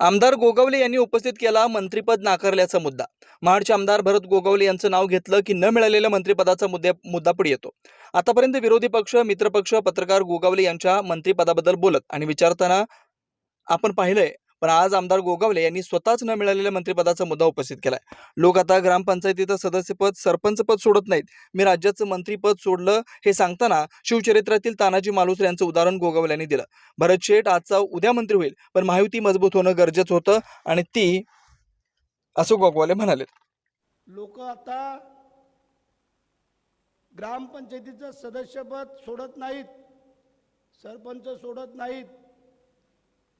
आमदार गोगावले यांनी उपस्थित केला मंत्रीपद नाकारल्याचा मुद्दा. महाडचे आमदार भरत गोगावले यांचं नाव घेतलं की न मिळालेल्या मंत्रिपदाचा मुद्दे मुद्दा पुढे येतो. आतापर्यंत विरोधी पक्ष मित्रपक्ष पत्रकार गोगावले यांच्या मंत्रिपदाबद्दल बोलत आणि विचारताना आपण पाहिलंय पण आज आमदार गोगावले यांनी स्वतःच न मिळालेल्या मंत्रिपदाचा मुद्दा उपस्थित केलाय. लोक आता ग्रामपंचायतीचं सदस्यपद सरपंच पद सोडत नाहीत. मी राज्याचं मंत्रीपद सोडलं हे सांगताना शिवचरित्रातील तानाजी मालुसरे यांचं उदाहरण गोगावले यांनी दिलं. भरत शेठ आजचा उद्या मंत्री होईल पण महायुती मजबूत होणं गरजेचं होतं आणि ती असं गोगवाले म्हणाले. लोक आता ग्रामपंचायतीचं सदस्यपद सोडत नाहीत. सरपंच सोडत नाहीत.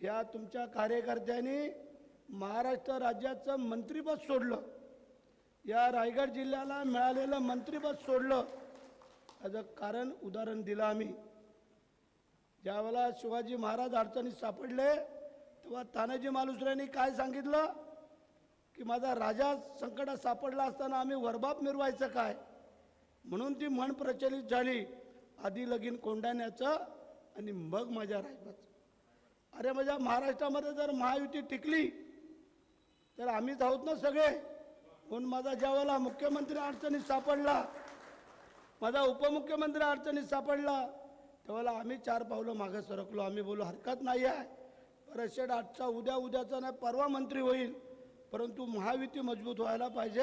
या तुमच्या कार्यकर्त्यांनी महाराष्ट्र राज्याचं मंत्रिपद सोडलं. या रायगड जिल्ह्याला मिळालेलं मंत्रिपद सोडलं. याचं कारण उदाहरण दिलं आम्ही. ज्यावेळेला शिवाजी महाराज अडचणीत सापडले तेव्हा तानाजी मालुसऱ्यांनी काय सांगितलं? की माझा राजा संकटात सापडला असताना आम्ही वरबाप मिरवायचं काय? म्हणून ती म्हण प्रचलित झाली. आधी लगीन कोंडाण्याचं आणि मग माझ्या रायबाचं अरे माझ्या महाराष्ट्रामध्ये जर महायुती टिकली तर आम्हीच आहोत ना सगळे. म्हणून माझा ज्यावेळेला मुख्यमंत्री अडचणीत सापडला माझा उपमुख्यमंत्री अडचणीत सापडला तेव्हा आम्ही चार पावलं मागे सरकलो. आम्ही बोलू हरकत नाही आहे. परतशेड आजचा उद्या उद्याचा नाही परवा मंत्री होईल. परंतु महायुती मजबूत व्हायला पाहिजे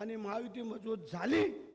आणि महायुती मजबूत झाली.